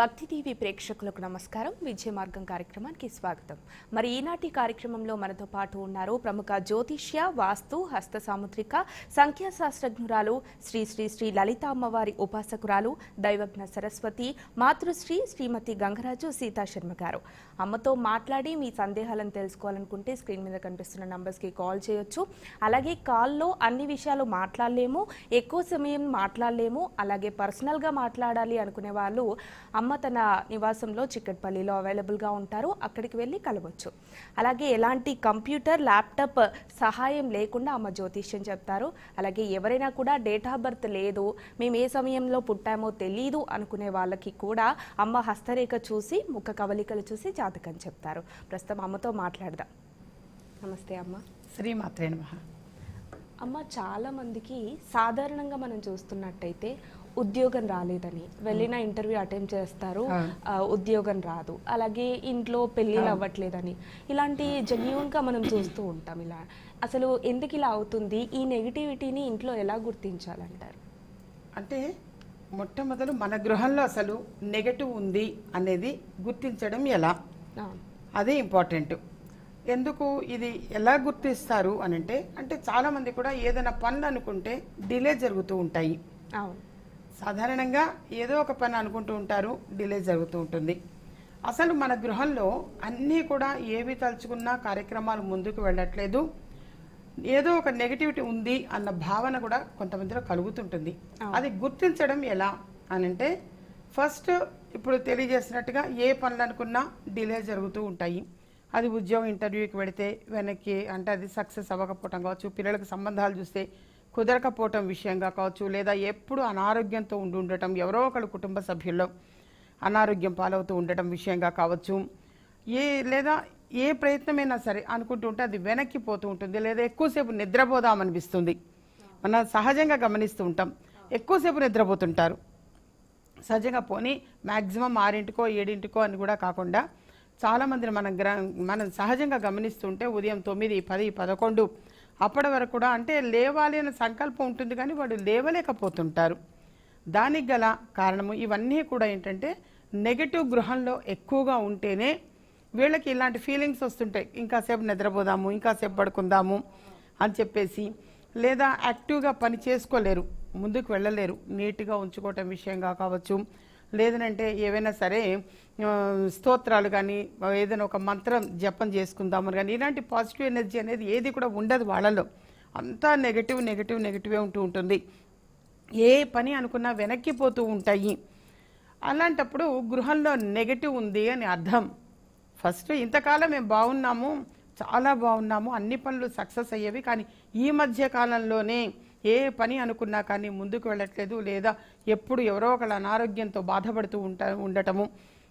భక్తి టీవీ ప్రేక్షకులకు నమస్కారం. విజయ మార్గం కార్యక్రమానికి స్వాగతం. మరి ఈనాటి కార్యక్రమంలో మనతో పాటు ఉన్నారు ప్రముఖ జ్యోతిష్య వాస్తు హస్త సాముద్రిక సంఖ్యాశాస్త్రజ్ఞురాలు శ్రీ శ్రీ శ్రీ లలిత అమ్మవారి ఉపాసకురాలు దైవజ్ఞ సరస్వతి మాతృశ్రీ శ్రీమతి గంగరాజు సీతా శర్మ గారు. అమ్మతో మాట్లాడి మీ సందేహాలను తెలుసుకోవాలనుకుంటే స్క్రీన్ మీద కనిపిస్తున్న నంబర్స్కి కాల్ చేయొచ్చు. అలాగే కాల్లో అన్ని విషయాలు మాట్లాడలేము ఎక్కువ సమయం మాట్లాడలేము అలాగే పర్సనల్గా మాట్లాడాలి అనుకునే వాళ్ళు అమ్మ తన నివాసంలో చిక్కట్పల్లిలో అవైలబుల్గా ఉంటారు. అక్కడికి వెళ్ళి కలవచ్చు. అలాగే ఎలాంటి కంప్యూటర్ ల్యాప్టాప్ సహాయం లేకుండా అమ్మ జ్యోతిష్యం చెప్తారు. అలాగే ఎవరైనా కూడా డేట్ ఆఫ్ బర్త్ లేదు మేము ఏ సమయంలో పుట్టామో తెలీదు అనుకునే వాళ్ళకి కూడా అమ్మ హస్తరేఖ చూసి ముఖ కవలికలు చూసి జాతకం చెప్తారు. ప్రస్తుతం అమ్మతో మాట్లాడదాం. నమస్తే అమ్మ. శ్రీమాత్రే నమః. అమ్మ చాలా మందికి సాధారణంగా మనం చూస్తున్నట్టయితే ఉద్యోగం రాలేదని. వెళ్ళిన ఇంటర్వ్యూ అటెండ్ చేస్తారు. ఆ, ఉద్యోగం రాదు. అలాగే ఇంట్లో పెళ్ళిళ్ళు అవ్వట్లేదని. ఇలాంటి జెన్యున్గా మనం చూస్తూ ఉంటాం ఇలా. అసలు ఎందుకు ఇలా అవుతుంది? ఈ నెగిటివిటీని ఇంట్లో ఎలా గుర్తించాలంటారు? అంటే మొట్టమొదలు మన గృహంలో అసలు నెగటివ్ ఉంది అనేది గుర్తించడం ఎలా? అదే ఇంపార్టెంట్. ఎందుకు ఇది ఎలా గుర్తిస్తారు అని అంటే అంటే చాలామంది కూడా ఏదైనా పనులు అనుకుంటే డిలే జరుగుతూ ఉంటాయి. అవును. సాధారణంగా ఏదో ఒక పని అనుకుంటూ ఉంటారు డిలే జరుగుతూ ఉంటుంది. అసలు మన గృహంలో అన్నీ కూడా ఏవి తలుచుకున్నా కార్యక్రమాలు ముందుకు వెళ్ళట్లేదు. ఏదో ఒక నెగిటివిటీ ఉంది అన్న భావన కూడా కొంతమందిలో కలుగుతుంటుంది. అది గుర్తించడం ఎలా అని అంటే ఫస్ట్ ఇప్పుడు తెలియజేసినట్టుగా ఏ పనులు అనుకున్నా డిలే జరుగుతూ ఉంటాయి. అది ఉద్యోగం ఇంటర్వ్యూకి వెళితే వెనక్కి అంటే అది సక్సెస్ అవ్వకపోవటం కావచ్చు పిల్లలకు సంబంధాలు చూస్తే కుదరకపోవటం విషయంగా కావచ్చు లేదా ఎప్పుడు అనారోగ్యంతో ఉండి ఉండటం ఎవరో ఒకళ్ళు కుటుంబ సభ్యుల్లో అనారోగ్యం పాలవుతూ ఉండటం విషయంగా కావచ్చు. ఏ లేదా ఏ ప్రయత్నమైనా సరే అనుకుంటుంటే అది వెనక్కి పోతూ ఉంటుంది లేదా ఎక్కువసేపు నిద్రపోదామనిపిస్తుంది. మనం సహజంగా గమనిస్తూ ఉంటాం ఎక్కువసేపు నిద్రపోతుంటారు. సహజంగా పోనీ మ్యాక్సిమం ఆరింటికో ఏడింటికో అని కూడా కాకుండా చాలామందిని మనం గ్ర మనం సహజంగా గమనిస్తుంటే ఉదయం తొమ్మిది పది పదకొండు అప్పటి వరకు కూడా అంటే లేవాలి అనే సంకల్పం ఉంటుంది కానీ వాడు లేవలేకపోతుంటారు. దానికి గల కారణము ఇవన్నీ కూడా ఏంటంటే నెగటివ్ గృహంలో ఎక్కువగా ఉంటేనే వీళ్ళకి ఇలాంటి ఫీలింగ్స్ వస్తుంటాయి. ఇంకాసేపు నిద్రపోదాము ఇంకాసేపు పడుకుందాము అని చెప్పేసి లేదా యాక్టివ్గా పని చేసుకోలేరు ముందుకు వెళ్ళలేరు. నీట్గా ఉంచుకోవటం విషయంగా కావచ్చు లేదనంటే ఏవైనా సరే స్తోత్రాలు కానీ ఏదైనా ఒక మంత్రం జపం చేసుకుందామని కానీ ఇలాంటి పాజిటివ్ ఎనర్జీ అనేది ఏది కూడా ఉండదు వాళ్ళలో. అంతా నెగటివ్ నెగటివ్ నెగటివే ఉంటూ ఉంటుంది. ఏ పని అనుకున్నా వెనక్కిపోతూ ఉంటాయి. అలాంటప్పుడు గృహంలో నెగటివ్ ఉంది అని అర్థం. ఫస్ట్ ఇంతకాలం మేము బాగున్నాము చాలా బాగున్నాము అన్ని పనులు సక్సెస్ అయ్యేవి కానీ ఈ మధ్య కాలంలోనే ఏ పని అనుకున్నా కానీ ముందుకు వెళ్ళట్లేదు లేదా ఎప్పుడు ఎవరో ఒకళ్ళ అనారోగ్యంతో బాధపడుతూ ఉంట ఉండటము.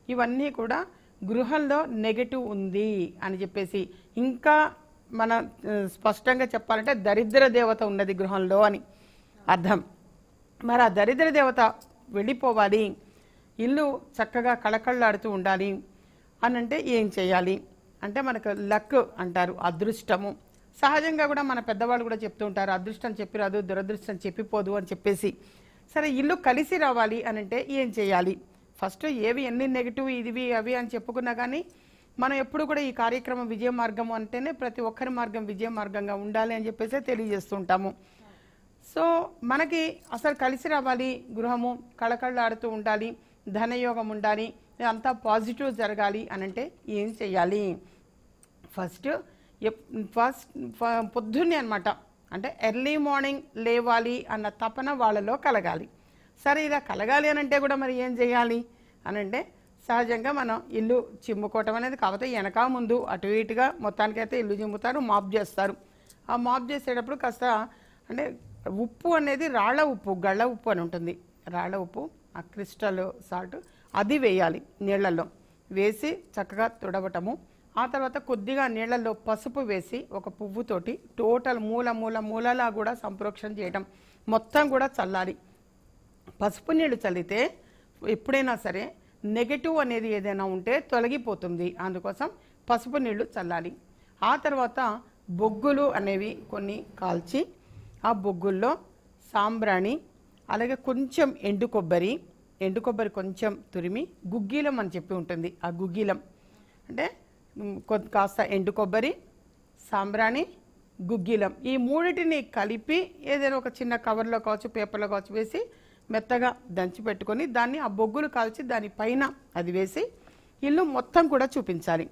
ఇవన్నీ కూడా గృహంలో నెగటివ్ ఉంది అని చెప్పేసి ఇంకా మన స్పష్టంగా చెప్పాలంటే దరిద్ర దేవత ఉన్నది గృహంలో అని అర్థం. మరి ఆ దరిద్ర దేవత వెళ్ళిపోవాలి. ఇల్లు చక్కగా కళకళలాడుతూ ఉండాలి. అని అంటే ఏం చేయాలి? అంటే మనకు లక్ అంటారు అదృష్టము. సహజంగా కూడా మన పెద్దవాళ్ళు కూడా చెప్తూ ఉంటారు అదృష్టం చెప్పిరాదు దురదృష్టం చెప్పిపోదు అని చెప్పేసి. సరే ఇల్లు కలిసి రావాలి అని అంటే ఏం చేయాలి? ఫస్ట్ ఏవి ఎన్ని నెగిటివ్ ఇదివి అవి అని చెప్పుకున్నా కానీ మనం ఎప్పుడు కూడా ఈ కార్యక్రమం విజయ మార్గం అంటేనే ప్రతి ఒక్కరి మార్గం విజయ మార్గంగా ఉండాలి అని చెప్పేసి తెలియజేస్తుంటాము సో మనకి అసలు కలిసి రావాలి గృహము కళకళలాడుతూ ఉండాలి ధనయోగం ఉండాలి అంతా పాజిటివ్ జరగాలి అని అంటే ఏం చేయాలి? ఫస్ట్ ఫస్ట్ ఫ- పొద్దున్నే అనమాట అంటే ఎర్లీ మార్నింగ్ లేవాలి అన్న తపన వాళ్ళలో కలగాలి. సరే ఇలా కలగాలి అని అంటే కూడా మరి ఏం చేయాలి? అని అంటే సహజంగా మనం ఇల్లు చిమ్ముకోవటం అనేది కాకపోతే వెనక ముందు అటు ఇటుగా మొత్తానికైతే ఇల్లు చిమ్ముతారు మాప్ చేస్తారు. ఆ మాప్ చేసేటప్పుడు కాస్త అంటే ఉప్పు అనేది రాళ్ళ ఉప్పు గళ్ళ ఉప్పు అని ఉంటుంది. రాళ్ళ ఉప్పు ఆ క్రిస్టల్ సాల్ట్ అది వేయాలి నీళ్ళల్లో. వేసి చక్కగా తుడవటము ఆ తర్వాత కొద్దిగా నీళ్ళల్లో పసుపు వేసి ఒక పువ్వుతోటి టోటల్ మూల మూల మూలలా కూడా సంప్రోక్షణ చేయటం. మొత్తం కూడా చల్లాలి. పసుపు నీళ్ళు చల్లితే ఎప్పుడైనా సరే నెగటివ్ అనేది ఏదైనా ఉంటే తొలగిపోతుంది. అందుకోసం పసుపు నీళ్ళు చల్లాలి. ఆ తర్వాత బొగ్గులు అనేవి కొన్ని కాల్చి ఆ బొగ్గుల్లో సాంబ్రాణి అలాగే కొంచెం ఎండు కొబ్బరి ఎండు కొబ్బరి కొంచెం తురిమి గుగ్గీలం అని చెప్పి ఉంటుంది. ఆ గుగ్గీలం అంటే కాస్త ఎండు కొబ్బరి సాంబ్రాణి గుగ్గిలం. ఈ మూడిటిని కలిపి ఏదైనా ఒక చిన్న కవర్లో కావచ్చు పేపర్లో కావచ్చు వేసి మెత్తగా దంచి పెట్టుకొని దాన్ని ఆ బొగ్గులు కాల్చి దానిపైన అది వేసి ఇల్లు మొత్తం కూడా చూపించాలి.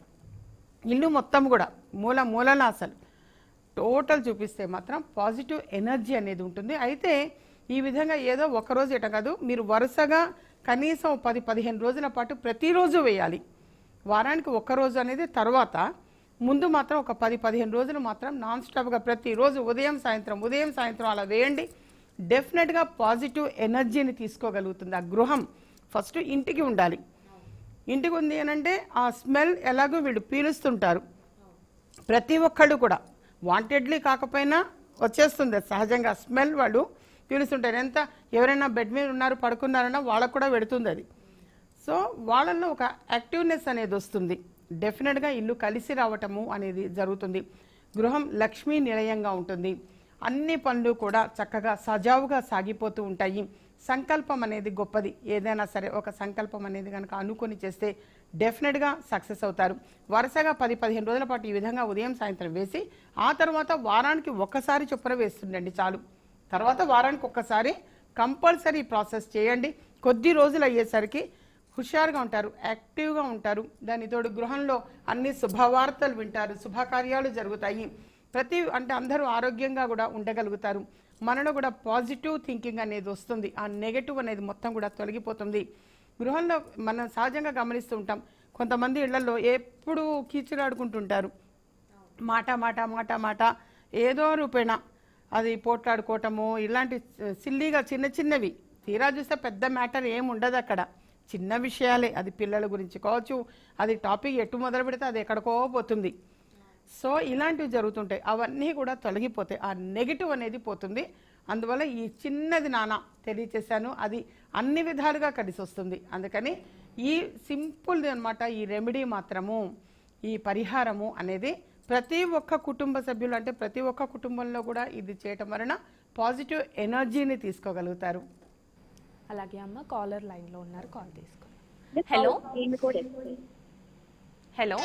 ఇల్లు మొత్తం కూడా మూల మూలన అసలు. టోటల్ చూపిస్తే మాత్రం పాజిటివ్ ఎనర్జీ అనేది ఉంటుంది. అయితే ఈ విధంగా ఏదో ఒక రోజు కాదు మీరు వరుసగా కనీసం పది పదిహేను రోజుల పాటు ప్రతిరోజు వేయాలి. వారానికి ఒక్క రోజు అనేది తర్వాత ముందు మాత్రం ఒక పది పదిహేను రోజులు మాత్రం నాన్ స్టాప్గా ప్రతిరోజు ఉదయం సాయంత్రం ఉదయం సాయంత్రం అలా వేయండి. డెఫినెట్గా పాజిటివ్ ఎనర్జీని తీసుకోగలుగుతుంది. ఆ గృహం ఫస్ట్ ఇంటికి ఉండాలి. ఇంటికి ఉంది అనంటే ఆ స్మెల్ ఎలాగో వీళ్ళు పీలుస్తుంటారు. ప్రతి ఒక్కళ్ళు కూడా వాంటెడ్లీ కాకపోయినా వచ్చేస్తుంది. అది సహజంగా స్మెల్ వాళ్ళు పీలుస్తుంటారు. ఎంత ఎవరైనా బెడ్ మీద ఉన్నారు పడుకున్నారన్నా వాళ్ళకు కూడా పెడుతుంది అది. సో వాళ్ళల్లో ఒక యాక్టివ్నెస్ అనేది వస్తుంది. డెఫినెట్గా ఇల్లు కలిసి రావటము అనేది జరుగుతుంది. గృహం లక్ష్మీ నిలయంగా ఉంటుంది. అన్ని పనులు కూడా చక్కగా సజావుగా సాగిపోతూ ఉంటాయి. సంకల్పం అనేది గొప్పది. ఏదైనా సరే ఒక సంకల్పం అనేది కనుక అనుకొని చేస్తే డెఫినెట్గా సక్సెస్ అవుతారు. వరుసగా పది పదిహేను రోజుల పాటు ఈ విధంగా ఉదయం సాయంత్రం వేసి ఆ తర్వాత వారానికి ఒక్కసారి చొప్పున వేస్తుండండి చాలు. తర్వాత వారానికి ఒక్కసారి కంపల్సరీ ప్రాసెస్ చేయండి. కొద్ది రోజులు అయ్యేసరికి హుషారుగా ఉంటారు యాక్టివ్గా ఉంటారు. దానితోడు గృహంలో అన్ని శుభవార్తలు వింటారు శుభకార్యాలు జరుగుతాయి. ప్రతి అంటే అందరూ ఆరోగ్యంగా కూడా ఉండగలుగుతారు. మనలో కూడా పాజిటివ్ థింకింగ్ అనేది వస్తుంది. ఆ నెగటివ్ అనేది మొత్తం కూడా తొలగిపోతుంది. గృహంలో మనం సహజంగా గమనిస్తూ ఉంటాం. కొంతమంది ఇళ్ళలో ఎప్పుడూ కీచులాడుకుంటుంటారు. మాట మాట మాట మాట ఏదో రూపేణ. అది పోట్లాడుకోవటము ఇలాంటి సిల్లీగా చిన్న చిన్నవి. తీరా చూస్తే పెద్ద మ్యాటర్ ఏముండదు ఉండదు అక్కడ చిన్న విషయాలే అది పిల్లల గురించి కావచ్చు అది టాపిక్ ఎటు మొదలు పెడితే అది ఎక్కడికో పోతుంది. సో ఇలాంటివి జరుగుతుంటాయి అవన్నీ కూడా తొలగిపోతాయి ఆ నెగిటివ్ అనేది పోతుంది. అందువల్ల ఈ చిన్నది నాన్న తెలియచేశాను అది అన్ని విధాలుగా కలిసి వస్తుంది. అందుకని ఈ సింపుల్ది అనమాట ఈ రెమెడీ మాత్రము ఈ పరిహారము అనేది ప్రతి ఒక్క కుటుంబ సభ్యులు అంటే ప్రతి ఒక్క కుటుంబంలో కూడా ఇది చేయటం వలన పాజిటివ్ ఎనర్జీని తీసుకోగలుగుతారు. అలాగే అమ్మ కాలర్ లైన్లో ఉన్నారు కాల్ తీసుకోండి హలో? హలో?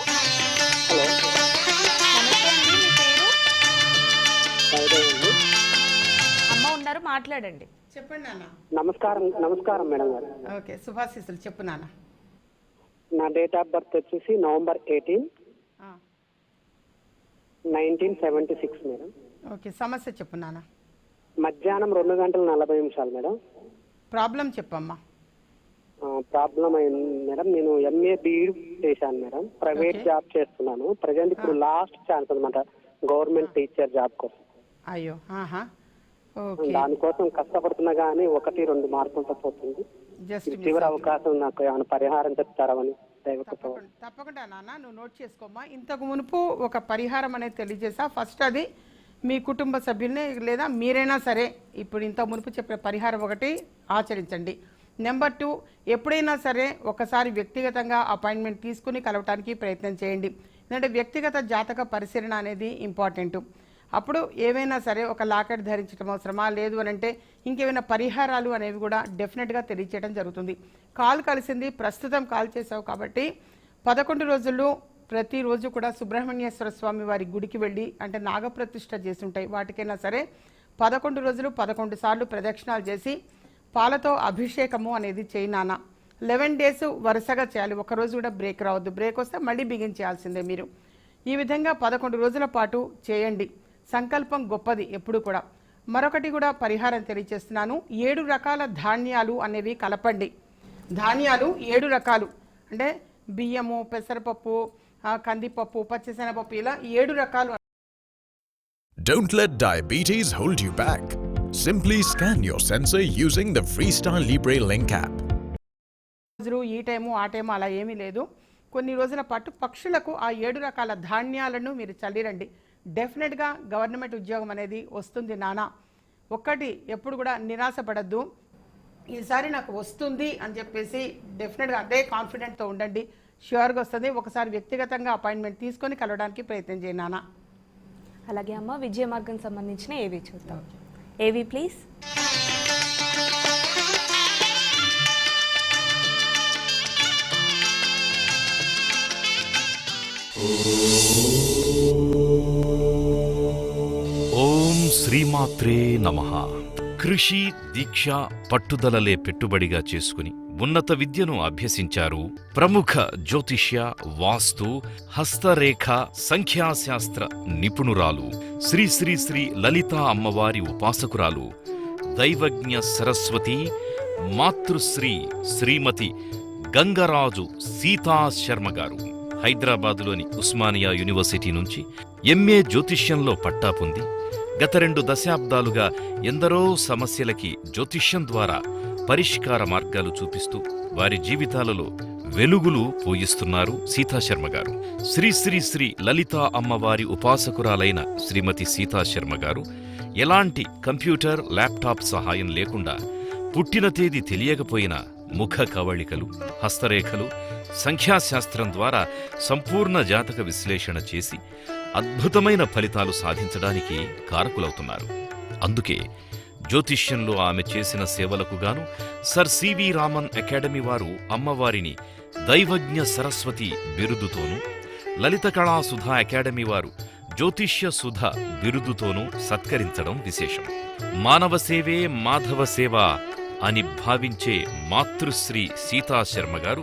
అమ్మ ఉన్నారు మాట్లాడండి. చెప్పండి నాన్న. నమస్కారం నమస్కారం మేడం గారు. ఓకే శుభాశీస్సులు. చెప్పు నాన్న. నా డేట్ ఆఫ్ బర్త్ వచ్చేసి నవంబర్ ఎయిటీన్ ఆ, nineteen seventy six madam. Okay సమస్య చెప్పు నాన్న. మధ్యాహ్నం రెండు గంటల నలభై నిమిషాలు మేడం. ప్రాబ్లం చెప్పమ్మా. ప్రాబ్లం అయింది మేడం. నేను ఎంఏ బీఈడ్ చేశాను మేడం. ప్రైవేట్. జాబ్ చేస్తున్నాను. ప్రజెంట్ ఇప్పుడు లాస్ట్ ఛాన్స్ అనమాట గవర్నమెంట్ టీచర్ జాబ్ కోసం. అయ్యో దానికోసం కష్టపడుతున్నా కానీ ఒకటి రెండు మార్కులతో పోతుంది. చివరి అవకాశం నాకు ఏమైనా పరిహారం చెప్తారని తప్పకుండా నాన్న నువ్వు నోట్ చేసుకోమ్మా. ఇంతకు మునుపు ఒక పరిహారం అనేది తెలియజేసా ఫస్ట్ అది మీ కుటుంబ సభ్యుల్ని లేదా మీరైనా సరే ఇప్పుడు ఇంత మునుపు చెప్పిన పరిహారం ఒకటి ఆచరించండి. నెంబర్ టూ ఎప్పుడైనా సరే ఒకసారి వ్యక్తిగతంగా అపాయింట్మెంట్ తీసుకుని కలవటానికి ప్రయత్నం చేయండి. ఎందుకంటే వ్యక్తిగత జాతక పరిశీలన అనేది ఇంపార్టెంట్. అప్పుడు ఏవైనా సరే ఒక లాకెట్ ధరించడం అవసరమా లేదు అని అంటే ఇంకేమైనా పరిహారాలు అనేవి కూడా డెఫినెట్గా తెలియచేయడం జరుగుతుంది. కాల్ కలిసింది ప్రస్తుతం కాల్ చేసావు కాబట్టి పదకొండు రోజులు ప్రతిరోజు కూడా సుబ్రహ్మణ్యేశ్వర స్వామి వారి గుడికి వెళ్ళి అంటే నాగప్రతిష్ఠ చేసి ఉంటాయి. వాటికైనా సరే పదకొండు రోజులు పదకొండు సార్లు ప్రదక్షిణాలు చేసి పాలతో అభిషేకము అనేది చేయి లెవెన్ డేస్ వరుసగా చేయాలి. ఒక రోజు కూడా బ్రేక్ రావద్దు. బ్రేక్ వస్తే మళ్ళీ బిగించాల్సిందే మీరు. ఈ విధంగా పదకొండు రోజుల పాటు చేయండి. సంకల్పం గొప్పది ఎప్పుడు కూడా. మరొకటి కూడా పరిహారం తెలియచేస్తున్నాను ఏడు రకాల ధాన్యాలు అనేవి కలపండి. ధాన్యాలు ఏడు రకాలు. అంటే బియ్యము పెసరపప్పు కందిపప్పు పచ్చిశనగపప్పు ఇలా ఏడు రకాలు. Don't let diabetes hold you back. Simply scan your sensor using the Freestyle Libre Link app. రోజులు ఈ టైము ఆ టైము అలా ఏమీ లేదు. కొన్ని రోజుల పాటు పక్షులకు ఆ ఏడు రకాల ధాన్యాలను మీరు చల్లిరండి. డెఫినెట్గా గవర్నమెంట్ ఉద్యోగం అనేది వస్తుంది నానా. ఒక్కటి ఎప్పుడు కూడా నిరాశపడద్దు. ఈసారి నాకు వస్తుంది అని చెప్పేసి డెఫినెట్గా అదే కాన్ఫిడెంట్తో ఉండండి. ష్యూర్గా వస్తుంది. ఒకసారి వ్యక్తిగతంగా అపాయింట్మెంట్ తీసుకొని కలవడానికి ప్రయత్నం చేయి నానా. అలాగే అమ్మ విజయ మార్గం సంబంధించిన ఏవి చూద్దాం? ఏవి ప్లీజ్? ఓం శ్రీమాత్రే నమ. కృషి దీక్ష పట్టుదలలే పెట్టుబడిగా చేసుకుని ఉన్నత విద్యను అభ్యసించారు. ప్రముఖ జ్యోతిష్య వాస్తు హస్తరేఖ సంఖ్యాశాస్త్ర నిపుణురాలు శ్రీ శ్రీ శ్రీ లలితా అమ్మవారి ఉపాసకురాలు దైవజ్ఞ సరస్వతి మాతృశ్రీ శ్రీమతి గంగరాజు సీతాశర్మ గారు. హైదరాబాదులోని ఉస్మానియా యూనివర్సిటీ నుంచి ఎంఏ జ్యోతిష్యంలో పట్టా పొంది గత రెండు దశాబ్దాలుగా ఎందరో సమస్యలకి జ్యోతిష్యం ద్వారా పరిష్కార మార్గాలు చూపిస్తూ వారి జీవితాలలో వెలుగులు పోయిస్తున్నారు సీతాశర్మ గారు. శ్రీ శ్రీ శ్రీ లలితా అమ్మవారి ఉపాసకురాలైన శ్రీమతి సీతాశర్మ గారు ఎలాంటి కంప్యూటర్ ల్యాప్టాప్ సహాయం లేకుండా పుట్టిన తేదీ తెలియకపోయినా ముఖ కవళికలు హస్తరేఖలు సంఖ్యాశాస్త్రం ద్వారా సంపూర్ణ జాతక విశ్లేషణ చేసి అద్భుతమైన ఫలితాలు సాధించడానికి కారకులవుతున్నారు. అందుకే జ్యోతిష్యంలో ఆమె చేసిన సేవలకు గాను సర్ సివి రామన్ అకాడమీ వారు అమ్మవారిని దైవజ్ఞ సరస్వతి బిరుదుతోనూ లలిత కళా సుధా అకాడమీ వారు జ్యోతిష్య సుధ బిరుదుతోనూ సత్కరించడం విశేషం. మానవ సేవే మాధవ సేవ అని భావించే మాతృశ్రీ సీతాశర్మ గారు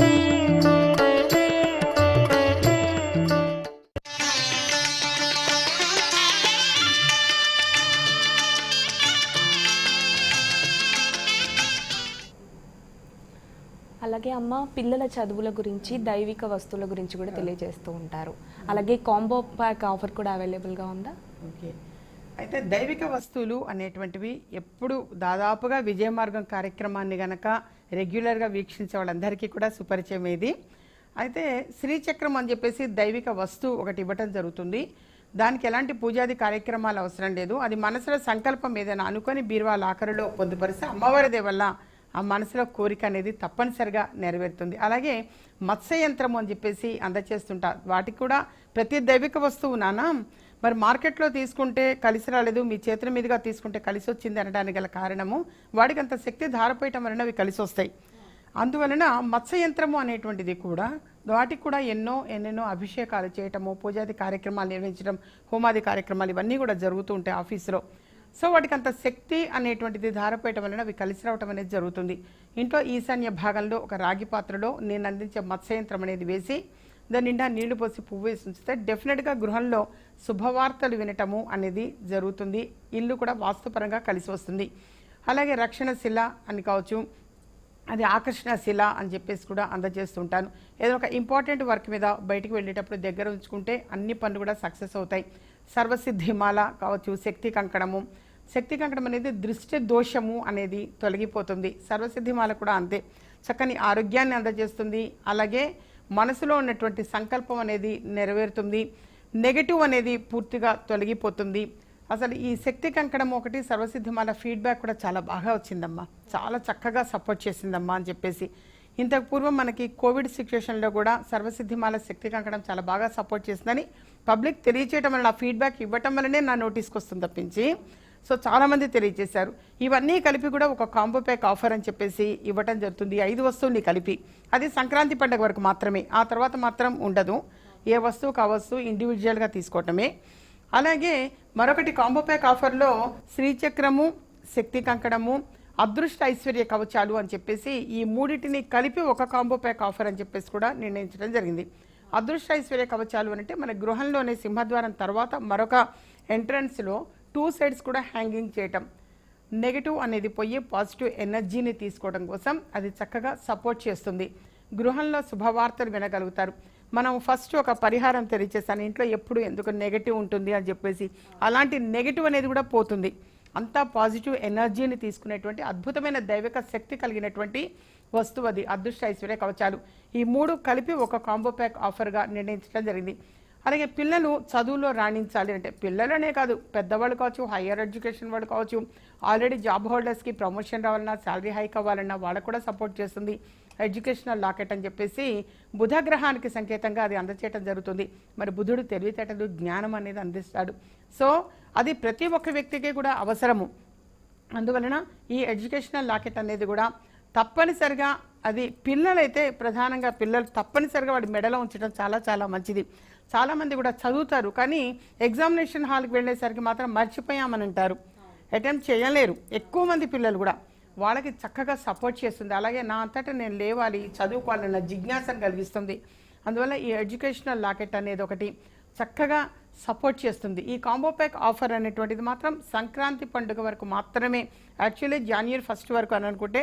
అలాగే అమ్మ పిల్లల చదువుల గురించి దైవిక వస్తువుల గురించి కూడా తెలియజేస్తూ ఉంటారు. అలాగే కాంబో ప్యాక్ ఆఫర్ కూడా అవైలబుల్గా ఉందా? ఓకే. అయితే దైవిక వస్తువులు అనేటువంటివి ఎప్పుడు దాదాపుగా విజయ మార్గం కార్యక్రమాన్ని గనక రెగ్యులర్గా వీక్షించే వాళ్ళందరికీ కూడా సుపరిచయం ఇది. అయితే శ్రీచక్రం అని చెప్పేసి దైవిక వస్తువు ఒకటి ఇవ్వటం జరుగుతుంది. దానికి ఎలాంటి పూజాది కార్యక్రమాలు అవసరం లేదు. అది మనసులో సంకల్పం ఏదైనా అనుకొని బీరువా లాకరులో పొందుపరిస్తే అమ్మవారిదే వల్ల ఆ మనసులో కోరిక అనేది తప్పనిసరిగా నెరవేరుతుంది. అలాగే మత్స్య యంత్రం అని చెప్పేసి అందచేస్తుంటారు వాటికి కూడా ప్రతి దైవిక వస్తువు నానా. మరి మార్కెట్లో తీసుకుంటే కలిసి రాలేదు మీ చేతుల మీదుగా తీసుకుంటే కలిసి వచ్చింది అనడానికి గల కారణము వాడికి అంత శక్తి ధారపోయటం వలన అవి కలిసి వస్తాయి. అందువలన మత్స్య యంత్రము అనేటువంటిది కూడా వాటికి కూడా ఎన్నో ఎన్నెన్నో అభిషేకాలు చేయటము పూజాది కార్యక్రమాలు నిర్వహించడం హోమాది కార్యక్రమాలు ఇవన్నీ కూడా జరుగుతూ ఉంటాయి ఆఫీసులో. సో వాటికి అంత శక్తి అనేటువంటిది ధారపోయటం వలన అవి కలిసి రావటం అనేది జరుగుతుంది. ఇంట్లో ఈశాన్య భాగంలో ఒక రాగి పాత్రలో నేను అందించే మత్స్యంత్రం అనేది వేసి దాని నిండా నీళ్ళు పోసి పువ్వు వేసి ఉంచితే డెఫినెట్గా గృహంలో శుభవార్తలు వినటము అనేది జరుగుతుంది. ఇల్లు కూడా వాస్తుపరంగా కలిసి వస్తుంది. అలాగే రక్షణ శిల అని కావచ్చు అది ఆకర్షణ శిల అని చెప్పేసి కూడా అందజేస్తుంటాను ఏదో ఒక ఇంపార్టెంట్ వర్క్ మీద బయటికి వెళ్ళేటప్పుడు దగ్గర ఉంచుకుంటే అన్ని పనులు కూడా సక్సెస్ అవుతాయి. సర్వసిద్ధిమాల కావచ్చు శక్తి కంకణము. శక్తి కంకణం అనేది దృష్టి దోషము అనేది తొలగిపోతుంది. సర్వసిద్ధిమాల కూడా అంతే. చక్కని ఆరోగ్యాన్ని అందజేస్తుంది. అలాగే మనసులో ఉన్నటువంటి సంకల్పం అనేది నెరవేరుతుంది. నెగటివ్ అనేది పూర్తిగా తొలగిపోతుంది. అసలు ఈ శక్తి కంకణం ఒకటి సర్వసిద్ధిమాల ఫీడ్బ్యాక్ కూడా చాలా బాగా వచ్చిందమ్మా. చాలా చక్కగా సపోర్ట్ చేసిందమ్మా అని చెప్పేసి. ఇంతకు పూర్వం మనకి కోవిడ్ సిచ్యువేషన్లో కూడా సర్వసిద్ధిమాల శక్తి కంకణం చాలా బాగా సపోర్ట్ చేసిందని పబ్లిక్ తెలియచేయటం వలన ఫీడ్బ్యాక్ ఇవ్వటం వల్లనే నా నోటీస్కి వస్తుంది తప్పించి. సో చాలామంది తెలియజేశారు. ఇవన్నీ కలిపి కూడా ఒక కాంబో ప్యాక్ ఆఫర్ అని చెప్పేసి ఇవ్వటం జరుగుతుంది. ఐదు వస్తువుల్ని కలిపి. అది సంక్రాంతి పండుగ వరకు మాత్రమే. ఆ తర్వాత మాత్రం ఉండదు. ఏ వస్తువు ఆ వస్తువు ఇండివిజువల్గా తీసుకోవటమే. అలాగే మరొకటి కాంబో ప్యాక్ ఆఫర్లో శ్రీచక్రము శక్తి కంకణము అదృష్ట ఐశ్వర్య కవచాలు అని చెప్పేసి ఈ మూడింటిని కలిపి ఒక కాంబో ప్యాక్ ఆఫర్ అని చెప్పేసి కూడా నిర్ణయించడం జరిగింది. అదృష్ట ఐశ్వర్య కవచాలు అంటే మన గృహంలోనే సింహద్వారం తర్వాత మరొక ఎంట్రన్స్లో టూ సైడ్స్ కూడా హ్యాంగింగ్ చేయటం. నెగిటివ్ అనేది పోయి పాజిటివ్ ఎనర్జీని తీసుకోవడం కోసం అది చక్కగా సపోర్ట్ చేస్తుంది. గృహంలో శుభవార్తలు వినగలుగుతారు. మనం ఫస్ట్ ఒక పరిహారం తెలియచేస్తాను ఇంట్లో ఎప్పుడు ఎందుకు నెగటివ్ ఉంటుంది అని చెప్పేసి అలాంటి నెగటివ్ అనేది కూడా పోతుంది. అంతా పాజిటివ్ ఎనర్జీని తీసుకునేటువంటి అద్భుతమైన దైవిక శక్తి కలిగినటువంటి వస్తువు అది అదృష్ట ఐశ్వర్య కవచాలు. ఈ మూడు కలిపి ఒక కాంబో ప్యాక్ ఆఫర్గా నిర్ణయించడం జరిగింది. అలాగే పిల్లలు చదువులో రాణించాలి అంటే పిల్లలనే కాదు పెద్దవాళ్ళు కావచ్చు హయ్యర్ ఎడ్యుకేషన్ వాళ్ళు కావచ్చు ఆల్రెడీ జాబ్ హోల్డర్స్కి ప్రమోషన్ రావాలన్నా శాలరీ హైక్ అవ్వాలన్నా వాళ్ళకు కూడా సపోర్ట్ చేస్తుంది. ఎడ్యుకేషనల్ లాకెట్ అని చెప్పేసి బుధ గ్రహానికి సంకేతంగా అది అందచేయటం జరుగుతుంది. మరి బుధుడు తెలివితేటలు జ్ఞానం అనేది అందిస్తాడు. సో అది ప్రతి ఒక్క వ్యక్తికి కూడా అవసరము. అందువలన ఈ ఎడ్యుకేషనల్ లాకెట్ అనేది కూడా తప్పనిసరిగా అది పిల్లలైతే ప్రధానంగా పిల్లలు తప్పనిసరిగా వాడి మెడలో ఉంచడం చాలా చాలా మంచిది. చాలామంది కూడా చదువుతారు కానీ ఎగ్జామినేషన్ హాల్కి వెళ్ళేసరికి మాత్రం మర్చిపోయామని అంటారు. అటెంప్ట్ చేయలేరు. ఎక్కువ మంది పిల్లలు కూడా వాళ్ళకి చక్కగా సపోర్ట్ చేస్తుంది. అలాగే నా అంతటా నేను లేవాలి చదువుకోవాలన్న జిజ్ఞాసను కలిగిస్తుంది. అందువల్ల ఈ ఎడ్యుకేషనల్ లాకెట్ అనేది ఒకటి చక్కగా సపోర్ట్ చేస్తుంది. ఈ కాంబో ప్యాక్ ఆఫర్ అనేటువంటిది మాత్రం సంక్రాంతి పండుగ వరకు మాత్రమే. యాక్చువల్లీ జాన్యువరి ఫస్ట్ వరకు అని అనుకుంటే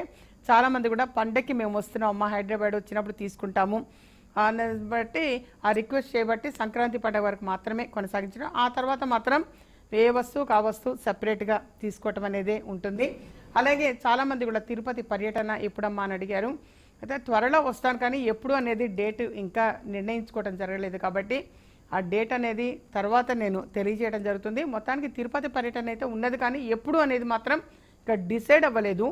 చాలామంది కూడా పండక్కి మేము వస్తున్నాం. అమ్మ హైదరాబాద్ వచ్చినప్పుడు తీసుకుంటాము. బట్టి ఆ రిక్వెస్ట్ చేయబట్టి సంక్రాంతి పండుగ వరకు మాత్రమే కొనసాగించడం. ఆ తర్వాత మాత్రం ఏ వస్తువు ఆ వస్తువు సపరేట్గా తీసుకోవటం అనేది ఉంటుంది. అలాగే చాలామంది కూడా తిరుపతి పర్యటన ఎప్పుడమ్మా అని అడిగారు. అయితే త్వరలో వస్తాను కానీ ఎప్పుడు అనేది డేట్ ఇంకా నిర్ణయించుకోవడం జరగలేదు కాబట్టి ఆ డేట్ అనేది తర్వాత నేను తెలియజేయడం జరుగుతుంది. మొత్తానికి తిరుపతి పర్యటన అయితే ఉన్నది కానీ ఎప్పుడు అనేది మాత్రం ఇంకా డిసైడ్ అవ్వలేదు.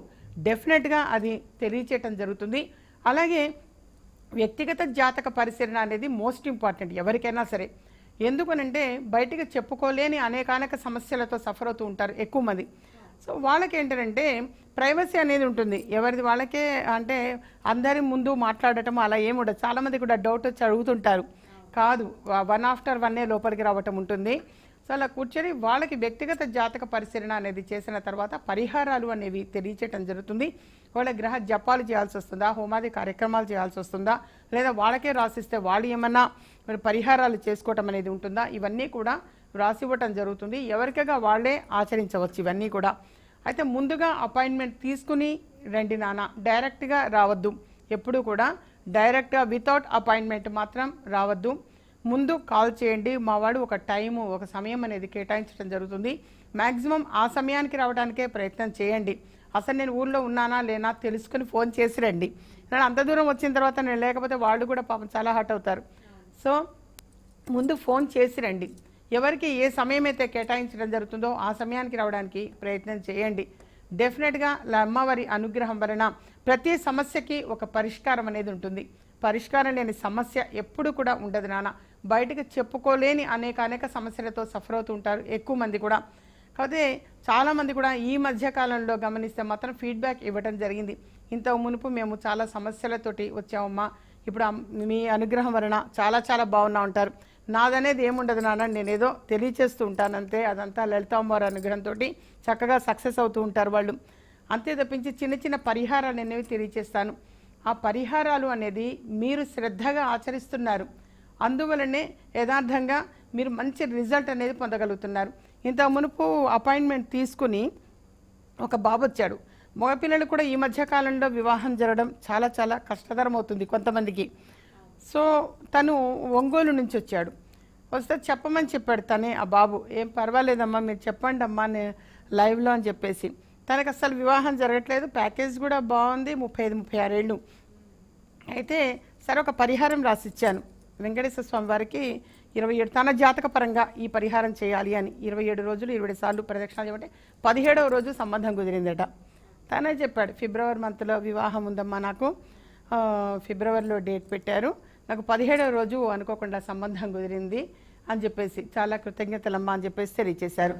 డెఫినెట్గా అది తెలియచేయటం జరుగుతుంది. అలాగే వ్యక్తిగత జాతక పరిశీలన అనేది మోస్ట్ ఇంపార్టెంట్ ఎవరికైనా సరే. ఎందుకనంటే బయటకు చెప్పుకోలేని అనేకానేక సమస్యలతో సఫర్ అవుతూ ఉంటారు ఎక్కువ మంది. సో వాళ్ళకి ఏంటంటే ప్రైవసీ అనేది ఉంటుంది. ఎవరిది వాళ్ళకే అంటే అందరి ముందు మాట్లాడటం అలా ఏమి ఉండదు. చాలామంది కూడా డౌట్ వచ్చి అడుగుతుంటారు. కాదు వన్ ఆఫ్టర్ వన్నే లోపలికి రావటం ఉంటుంది. సో అలా కూర్చొని వాళ్ళకి వ్యక్తిగత జాతక పరిశీలన అనేది చేసిన తర్వాత పరిహారాలు అనేవి తెలియచేయటం జరుగుతుంది. వాళ్ళ గ్రహ జపాలు చేయాల్సి వస్తుందా? హోమాది కార్యక్రమాలు చేయాల్సి వస్తుందా? లేదా వాళ్ళకే రాసిస్తే వాళ్ళు ఏమన్నా పరిహారాలు చేసుకోవటం అనేది ఉంటుందా? ఇవన్నీ కూడా రాసి ఇవ్వటం జరుగుతుంది. ఎవరికైనా వాళ్ళే ఆచరించవచ్చు ఇవన్నీ కూడా. అయితే ముందుగా అపాయింట్మెంట్ తీసుకుని రండి నాన్న డైరెక్ట్గా రావద్దు. ఎప్పుడు కూడా డైరెక్ట్గా వితౌట్ అపాయింట్మెంట్ మాత్రం రావద్దు. ముందు కాల్ చేయండి. మా వాడు ఒక టైము ఒక సమయం అనేది కేటాయించడం జరుగుతుంది. మ్యాక్సిమం ఆ సమయానికి రావడానికే ప్రయత్నం చేయండి. అసలు నేను ఊళ్ళో ఉన్నానా లేనా తెలుసుకుని ఫోన్ చేసి రండి. నేను అంత దూరం వచ్చిన తర్వాత నేను లేకపోతే వాళ్ళు కూడా పాపం చాలా హర్ట్ అవుతారు. సో ముందు ఫోన్ చేసి రండి. ఎవరికి ఏ సమయం అయితే కేటాయించడం జరుగుతుందో ఆ సమయానికి రావడానికి ప్రయత్నం చేయండి. డెఫినెట్గా అమ్మవారి అనుగ్రహం వలన ప్రతి సమస్యకి ఒక పరిష్కారం అనేది ఉంటుంది. పరిష్కారం లేని సమస్య ఎప్పుడు కూడా ఉండదు నాన్న. బయటకు చెప్పుకోలేని అనేక అనేక సమస్యలతో సఫర్ అవుతూ ఉంటారు ఎక్కువ మంది కూడా. కాకపోతే చాలామంది కూడా ఈ మధ్య కాలంలో గమనిస్తే మాత్రం ఫీడ్బ్యాక్ ఇవ్వడం జరిగింది. ఇంత మునుపు మేము చాలా సమస్యలతోటి వచ్చామమ్మా. ఇప్పుడు మీ అనుగ్రహం వలన చాలా చాలా బాగున్నా ఉంటారు. నాదనేది ఏముండదు నాన్న నేను ఏదో తెలియచేస్తూ ఉంటానంతే. అదంతా లలితాంబారు అనుగ్రహంతో చక్కగా సక్సెస్ అవుతూ ఉంటారు వాళ్ళు. అంతే తప్పించి చిన్న చిన్న పరిహారాలు అనేవి తెలియచేస్తాను. ఆ పరిహారాలు అనేది మీరు శ్రద్ధగా ఆచరిస్తున్నారు. అందువలనే యథార్థంగా మీరు మంచి రిజల్ట్ అనేది పొందగలుగుతున్నారు. ఇంత మునుపు అపాయింట్మెంట్ తీసుకుని ఒక బాబు వచ్చాడు. మగపిల్లలు కూడా ఈ మధ్య కాలంలో వివాహం జరగడం చాలా చాలా కష్టతరం అవుతుంది కొంతమందికి. సో తను ఒంగోలు నుంచి వచ్చాడు. వస్తే చెప్పమని చెప్పాడు తనే ఆ బాబు. ఏం పర్వాలేదమ్మా మీరు చెప్పండి అమ్మా నేను లైవ్లో అని చెప్పేసి. తనకు అసలు వివాహం జరగట్లేదు. ప్యాకేజ్ కూడా బాగుంది. ముప్పై ఐదు ముప్పై ఆరేళ్ళు అయితే సరే ఒక పరిహారం రాసిచ్చాను. వెంకటేశ్వర స్వామి వారికి ఇరవై ఏడు తన జాతక పరంగా ఈ పరిహారం చేయాలి అని ఇరవై ఏడు రోజులు ఇరవై సార్లు ప్రదక్షిణాలు చేయమంటే పదిహేడవ రోజు సంబంధం కుదిరిందట. తనే చెప్పాడు ఫిబ్రవరి మంత్లో వివాహం ఉందమ్మా నాకు. ఫిబ్రవరిలో డేట్ పెట్టారు. నాకు పదిహేడవ రోజు అనుకోకుండా సంబంధం కుదిరింది అని చెప్పేసి చాలా కృతజ్ఞతలమ్మా అని చెప్పేసి తెలియచేశారు.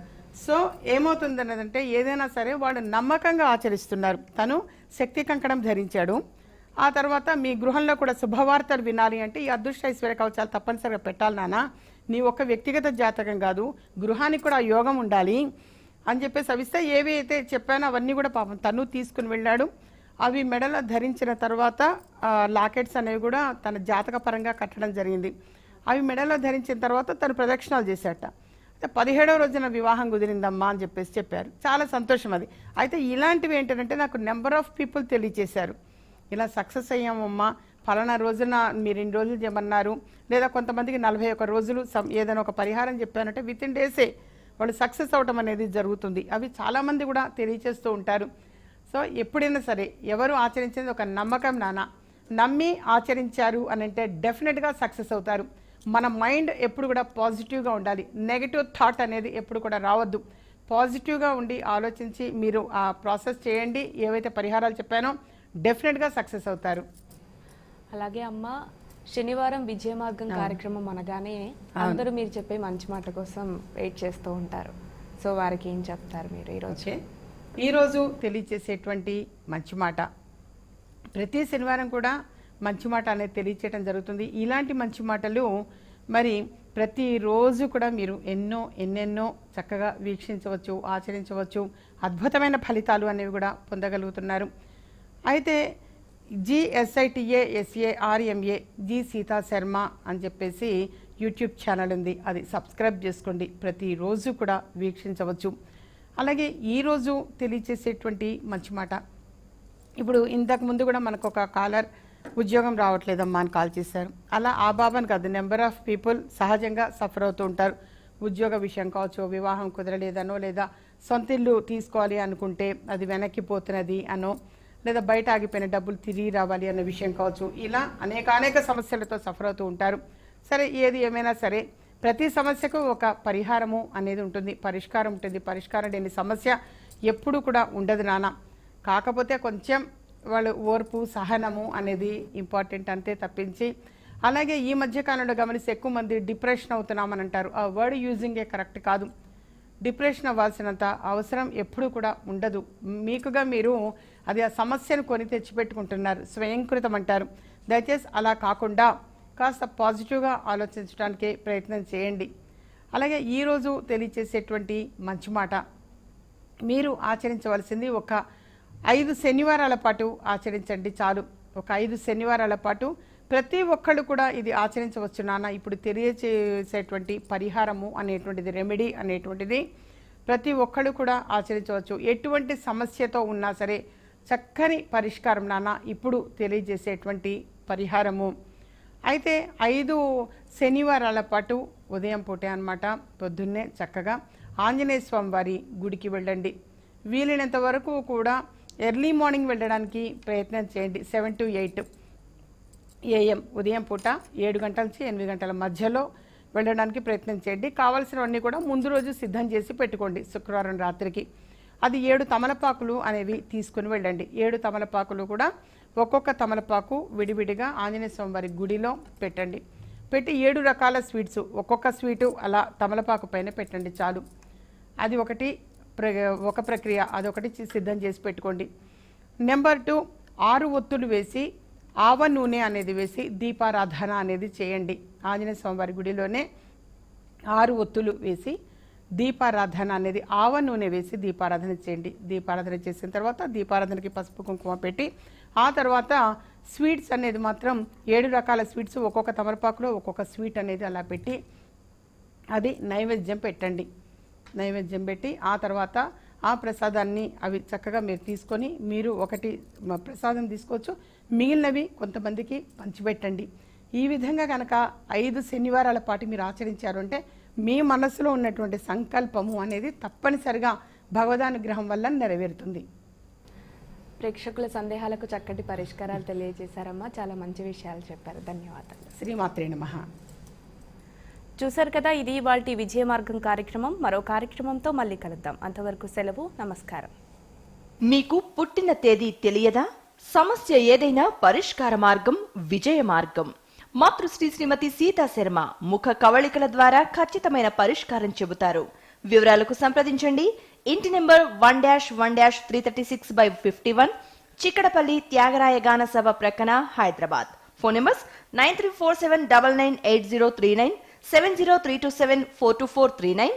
సో ఏమవుతుందన్నదంటే ఏదైనా సరే వాళ్ళు నమ్మకంగా ఆచరిస్తున్నారు. తను శక్తి కంకణం ధరించాడు. ఆ తర్వాత మీ గృహంలో కూడా శుభవార్తలు వినాలి అంటే ఈ అదృష్ట ఐశ్వర్య కవచాలు తప్పనిసరిగా పెట్టాలి నాన్న. నీ ఒక్క వ్యక్తిగత జాతకం కాదు గృహానికి కూడా ఆ యోగం ఉండాలి అని చెప్పేసి అవిస్తే ఏవి అయితే చెప్పానో అవన్నీ కూడా పాపం తను తీసుకుని వెళ్ళాడు. అవి మెడలో ధరించిన తర్వాత లాకెట్స్ అనేవి కూడా తన జాతక పరంగా కట్టడం జరిగింది. అవి మెడలో ధరించిన తర్వాత తను ప్రదక్షిణాలు చేశాట అయితే పదిహేడవ రోజున వివాహం కుదిరిందమ్మా అని చెప్పేసి చెప్పారు. చాలా సంతోషం అది. అయితే ఇలాంటివి ఏంటంటే నాకు నెంబర్ ఆఫ్ పీపుల్ తెలియచేశారు ఇలా సక్సెస్ అయ్యామమ్మా. ఫలానా రోజున మీరు ఇన్ని రోజులు చేయమన్నారు. లేదా కొంతమందికి నలభై ఒక్క రోజులు ఏదైనా ఒక పరిహారం చెప్పానంటే విత్ ఇన్ డేసే వాళ్ళు సక్సెస్ అవటం అనేది జరుగుతుంది. అవి చాలామంది కూడా తెలియచేస్తూ ఉంటారు. సో ఎప్పుడైనా సరే ఎవరు ఆచరించేది ఒక నమ్మకం నాన్న. నమ్మి ఆచరించారు అని అంటే డెఫినెట్గా సక్సెస్ అవుతారు. మన మైండ్ ఎప్పుడు కూడా పాజిటివ్గా ఉండాలి. నెగిటివ్ థాట్ అనేది ఎప్పుడు కూడా రావద్దు. పాజిటివ్గా ఉండి ఆలోచించి మీరు ఆ ప్రాసెస్ చేయండి. ఏవైతే పరిహారాలు చెప్పానో డెఫినెట్గా సక్సెస్ అవుతారు. అలాగే అమ్మ శనివారం విజయ మార్గం కార్యక్రమం అనగానే అందరూ మీరు చెప్పే మంచి మాట కోసం వెయిట్ చేస్తూ ఉంటారు. సో వారికి ఏం చెప్తారు మీరు ఈరోజు ఈరోజు తెలియచేసేటువంటి మంచి మాట. ప్రతి శనివారం కూడా మంచి మాట అనేది తెలియచేయడం జరుగుతుంది. ఇలాంటి మంచి మాటలు మరి ప్రతిరోజు కూడా మీరు ఎన్నో ఎన్నెన్నో చక్కగా వీక్షించవచ్చు ఆచరించవచ్చు. అద్భుతమైన ఫలితాలు అనేవి కూడా పొందగలుగుతున్నారు. అయితే G S I T A S A R M A G Sita Sharma అని చెప్పేసి యూట్యూబ్ ఛానల్ ఉంది. అది సబ్స్క్రైబ్ చేసుకోండి. ప్రతిరోజు కూడా వీక్షించవచ్చు. అలాగే ఈరోజు తెలియచేసేటువంటి మంచి మాట. ఇప్పుడు ఇంతకు ముందు కూడా మనకు ఒక కాలర్ ఉద్యోగం రావట్లేదమ్మా అని కాల్ చేశారు. అలా ఆ బాబాని కాదు నెంబర్ ఆఫ్ పీపుల్ సహజంగా సఫర్ అవుతూ ఉంటారు. ఉద్యోగ విషయం కావచ్చు వివాహం కుదరలేదనో లేదా సొంత ఇల్లు తీసుకోవాలి అనుకుంటే అది వెనక్కి పోతున్నది అనో లేదా బయట ఆగిపోయిన డబ్బులు తిరిగి రావాలి అన్న విషయం కావచ్చు. ఇలా అనేక అనేక సమస్యలతో సఫర్ అవుతూ ఉంటారు. సరే ఏది ఏమైనా సరే ప్రతి సమస్యకు ఒక పరిహారము అనేది ఉంటుంది. పరిష్కారం ఉంటుంది. పరిష్కారం లేని సమస్య ఎప్పుడు కూడా ఉండదు నాన్న. కాకపోతే కొంచెం వాళ్ళు ఓర్పు సహనము అనేది ఇంపార్టెంట్ అంతే తప్పించి. అలాగే ఈ మధ్య కాలంలో గమనిస్తే ఎక్కువ మంది డిప్రెషన్ అవుతున్నామని అంటారు. ఆ వర్డ్ యూజింగే కరెక్ట్ కాదు. డిప్రెషన్ అవ్వాల్సినంత అవసరం ఎప్పుడూ కూడా ఉండదు. మీకుగా మీరు అది ఆ సమస్యను కొని తెచ్చిపెట్టుకుంటున్నారు. స్వయంకృతం అంటారు దయచేసి అలా కాకుండా కాస్త పాజిటివ్గా ఆలోచించడానికి ప్రయత్నం చేయండి. అలాగే ఈరోజు తెలియచేసేటువంటి మంచి మాట. మీరు ఆచరించవలసింది ఒక ఐదు శనివారాల పాటు ఆచరించండి చాలు. ఒక ఐదు శనివారాల పాటు ప్రతి ఒక్కళ్ళు కూడా ఇది ఆచరించవచ్చు నాన్న. ఇప్పుడు తెలియచేసేటువంటి పరిహారము అనేటువంటిది రెమెడీ అనేటువంటిది ప్రతి ఒక్కళ్ళు కూడా ఆచరించవచ్చు. ఎటువంటి సమస్యతో ఉన్నా సరే చక్కని పరిష్కారం నాన్న ఇప్పుడు తెలియజేసేటువంటి పరిహారము. అయితే ఐదు శనివారాల పాటు ఉదయం పూటే అన్నమాట పొద్దున్నే చక్కగా ఆంజనేయ స్వామి వారి గుడికి వెళ్ళండి. వీలైనంత వరకు కూడా ఎర్లీ మార్నింగ్ వెళ్ళడానికి ప్రయత్నం చేయండి. సెవెన్ టు ఎయిట్ ఏఎం ఉదయం పూట ఏడు గంటల నుంచి ఎనిమిది గంటల మధ్యలో వెళ్ళడానికి ప్రయత్నం చేయండి. కావాల్సినవన్నీ కూడా ముందు రోజు సిద్ధం చేసి పెట్టుకోండి శుక్రవారం రాత్రికి. అది ఏడు తమలపాకులు అనేవి తీసుకుని వెళ్ళండి. ఏడు తమలపాకులు కూడా ఒక్కొక్క తమలపాకు విడివిడిగా ఆంజనేయ స్వామి వారి గుడిలో పెట్టండి. పెట్టి ఏడు రకాల స్వీట్స్ ఒక్కొక్క స్వీటు అలా తమలపాకు పైన పెట్టండి చాలు. అది ఒకటి ప్ర ఒక ప్రక్రియ అదొకటి సిద్ధం చేసి పెట్టుకోండి. నెంబర్ టూ ఆరు ఒత్తులు వేసి ఆవ నూనె అనేది వేసి దీపారాధన అనేది చేయండి. ఆంజనేయ స్వామివారి గుడిలోనే ఆరు ఒత్తులు వేసి దీపారాధన అనేది ఆవ నూనె వేసి దీపారాధన చేయండి. దీపారాధన చేసిన తర్వాత దీపారాధనకి పసుపు కుంకుమ పెట్టి ఆ తర్వాత స్వీట్స్ అనేది మాత్రం ఏడు రకాల స్వీట్స్ ఒక్కొక్క తమలపాకులో ఒక్కొక్క స్వీట్ అనేది అలా పెట్టి అది నైవేద్యం పెట్టండి. నైవేద్యం పెట్టి ఆ తర్వాత ఆ ప్రసాదాన్ని అవి చక్కగా మీరు తీసుకొని మీరు ఒకటి ప్రసాదం తీసుకోవచ్చు. మిగిలినవి కొంతమందికి పంచిపెట్టండి. ఈ విధంగా కనుక ఐదు శనివారాల పాటు మీరు ఆచరించారు అంటే మీ మనసులో ఉన్నటువంటి సంకల్పము అనేది తప్పనిసరిగా భగవదానుగ్రహం వల్ల నెరవేరుతుంది. ప్రేక్షకుల సందేహాలకు చక్కటి పరిష్కారాలు తెలియజేశారమ్మా. చాలా మంచి విషయాలు చెప్పారు. ధన్యవాదాలు. శ్రీమాత్రే నమః. చూశారు కదా ఇది వాటి విజయ మార్గం కార్యక్రమం. మరో కార్యక్రమంతో మళ్ళీ కలుద్దాం. అంతవరకు సెలవు నమస్కారం. మీకు పుట్టిన తేదీ తెలియదా? సమస్య ఏదైనా పరిష్కార మార్గం విజయ మార్గం. మాతృశ్రీ శ్రీమతి సీతా శర్మ ముఖ కవళికల ద్వారా ఖచ్చితమైన పరిష్కారం చెబుతారు. వివరాలకు సంప్రదించండి. ఇంటి number one dash one dash three thirty six by fifty one Chikkadpally Thyagaraya Gana Sabha ప్రక్కన Hyderabad. Phone numbers nine three four seven double nine eight zero three nine seven zero three two seven four two four three nine